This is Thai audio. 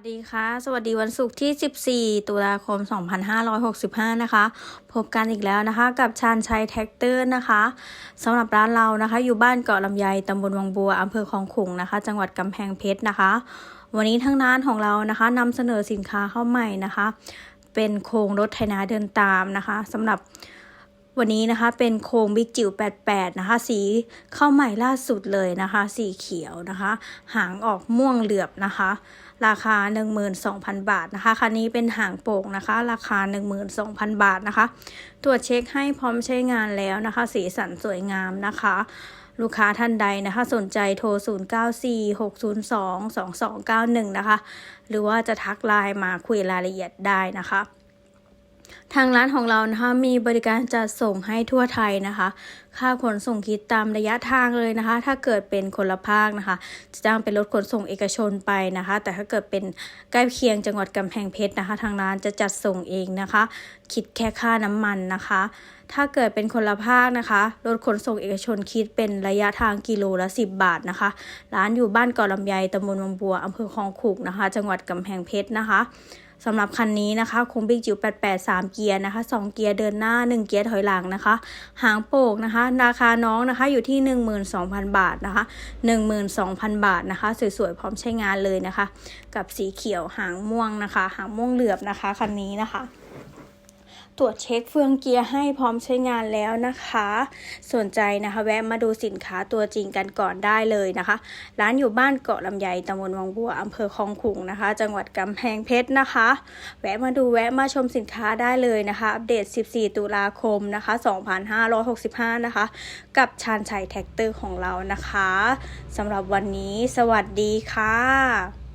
สวัสดีค่ะ สวัสดีวันศุกร์ที่ 14 ตุลาคม 2565 นะคะ พบกันอีกแล้วนะคะ กับชาญชัยแท็กเตอร์นะคะสำหรับร้านเรานะคะ อยู่บ้านเกาะลำไยตำบลวังบัวอำเภอคลองขุงนะคะ จังหวัดกำแพงเพชรนะคะ วันนี้ทั้งร้านของเรานะคะนำเสนอสินค้าเข้าใหม่นะคะ เป็นโครงรถไถนาเดินตามนะคะสำหรับ วันนี้นะคะเป็นโครงบิ๊กจิ๋ว88 นะคะ สีเข้าใหม่ล่าสุดเลยนะคะ สีเขียวนะคะ หางออกม่วงเหลือบนะคะ ราคา 12,000 บาทนะคะ คันนี้เป็นหางโป่งนะคะ ราคา 12,000 บาทนะคะ ตรวจเช็คให้พร้อมใช้งานแล้วนะคะ สีสันสวยงามนะคะลูกค้าท่านใดนะคะสนใจโทร 0946022291 นะคะ หรือว่าจะทักไลน์มาคุยรายละเอียดได้นะคะ ทางร้านของเรานะคะมีบริการจัดส่งให้ทั่วไทยนะคะ ค่าขนส่งคิดตามระยะทางเลยนะคะ ถ้าเกิดเป็นคนละภาคนะคะ จะจ้างเป็นรถขนส่งเอกชนไปนะคะ แต่ถ้าเกิดเป็นใกล้เคียงจังหวัดกำแพงเพชรนะคะ ทางร้านจะจัดส่งเองนะคะ คิดแค่ค่าน้ำมันนะคะ ถ้าเกิดเป็นคนละภาคนะคะรถขนส่งเอกชนคิดเป็นระยะทางกิโลละ 10 บาทนะคะ ร้านอยู่บ้านเกาะลำไยตำบลวังบัวอำเภอคลองขุกนะคะ จังหวัดกำแพงเพชรนะคะ สำหรับคันนี้นะคะคงบิ๊กจิ๋ว88 3 เกียร์นะคะ 2 เกียร์เดินหน้า 1 เกียร์ถอยหลังนะคะ หางโป่งนะคะ ราคาน้องนะคะอยู่ที่ 12,000 บาทนะคะ 12,000 บาทนะคะ สวยๆ พร้อมใช้งานเลยนะคะ กับสีเขียวหางม่วงนะคะ หางม่วงเหลือบนะคะคันนี้นะคะ ตรวจเช็คเฟืองเกียร์ให้พร้อมใช้งานแล้วนะคะ สนใจนะคะแวะมาดูสินค้าตัวจริงกันก่อนได้เลยนะคะ ร้านอยู่บ้านเกาะลำไยตำบลวังบัวอำเภอคลองขุงนะคะ จังหวัดกำแพงเพชรนะคะ แวะมาดูแวะมาชมสินค้าได้เลยนะคะ อัปเดต 14 ตุลาคมนะคะ 2565 นะคะ กับชาญชัยแท็กเตอร์ของเรานะคะสำหรับวันนี้สวัสดีค่ะ